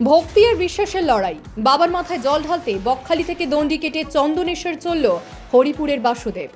ভক্তি আর বিশ্বাসের লড়াই। বাবার মাথায় জল ঢালতে বকখালি থেকে দণ্ডি কেটে চন্দনেশ্বর চলল হরিপুরের বাসুদেব।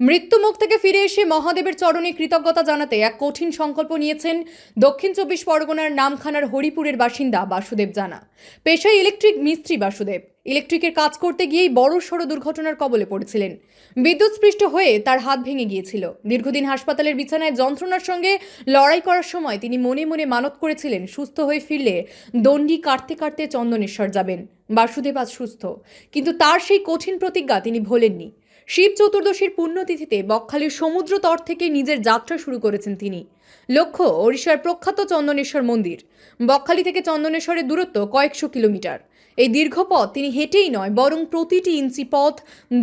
মৃত্যুমুখ থেকে ফিরে এসে মহাদেবের চরণে কৃতজ্ঞতা জানাতে এক কঠিন সংকল্প নিয়েছেন দক্ষিণ চব্বিশ পরগনার নামখানার হরিপুরের বাসিন্দা বাসুদেব জানা। পেশায় ইলেকট্রিক মিস্ত্রি বাসুদেব। ইলেকট্রিকের কাজ করতে গিয়েই বড় সড় দুর্ঘটনার কবলে পড়েছিলেন। বিদ্যুৎস্পৃষ্ট হয়ে তার হাত ভেঙে গিয়েছিল। দীর্ঘদিন হাসপাতালের বিছানায় যন্ত্রণার সঙ্গে লড়াই করার সময় তিনি মনে মনে মানত করেছিলেন, সুস্থ হয়ে ফিরলে দণ্ডি কাটতে কাটতে চন্দনেশ্বর যাবেন, বাসুদেব আজ সুস্থ। কিন্তু তার সেই কঠিন প্রতিজ্ঞা তিনি ভোলেননি। শিব চতুর্দশীর পুণ্যতিথিতে বকখালির সমুদ্র তট থেকে নিজের যাত্রা শুরু করেছেন তিনি। লক্ষ্য, ওড়িশার প্রখ্যাত চন্দনেশ্বর মন্দির। বকখালি থেকে চন্দনেশ্বরের দূরত্ব কয়েকশো কিলোমিটার। এই দীর্ঘ পথ তিনি হেঁটেই নয় বরং প্রতিটি ইঞ্চি পথ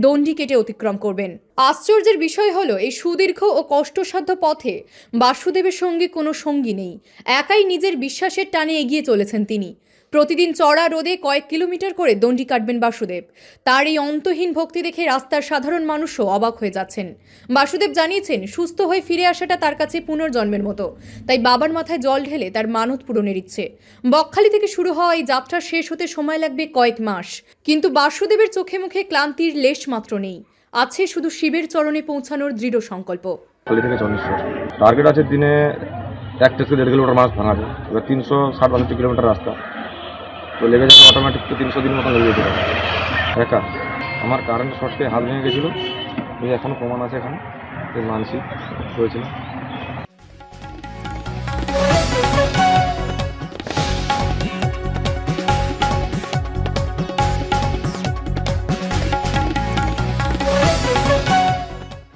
দণ্ডি কেটে অতিক্রম করবেন। আশ্চর্যের বিষয় হলো, এই সুদীর্ঘ ও কষ্টসাধ্য পথে বাসুদেবের সঙ্গে কোনো সঙ্গী নেই। একাই নিজের বিশ্বাসের টানে এগিয়ে চলেছেন তিনি। প্রতিদিন চড়া রোদে কয়েক কিলোমিটার করে দণ্ডি কাটবেন বাসুদেব। তার এই অন্তহীন ভক্তি দেখে রাস্তার সাধারণ মানুষও অবাক হয়ে যাচ্ছেন। বাসুদেব জানিয়েছেন, সুস্থ হয়ে ফিরে আসাটা তার কাছে পুনর্জন্মের মতো। তাই বাবার মাথায় জল ঢেলে তার মানত পূরণের ইচ্ছে। বকখালি থেকে শুরু হওয়া এই যাত্রা শেষ হতে সময় লাগবে কয়েক মাস। কিন্তু বাসুদেবের চোখে মুখে ক্লান্তির লেশ মাত্র নেই। আছে শুধু শিবের চরণে পৌঁছানোর দৃঢ় সংকল্প। খালি থেকে চন্দ্রেশ্বর টার্গেট আছে দিনে এক থেকে দেড় কিলোমিটার মাছ যায়। এবার তিনশো ষাট বাষট্টি কিলোমিটার রাস্তা। তো লেগে যাবে অটোমেটিক তো তিনশো দিন মতন লেগে যেতে পারে। একা, আমার কারেন্ট শর্টকে হাত ভেঙে গেছিল। এখনও প্রমাণ আছে এখানে। মানসিক হয়েছিল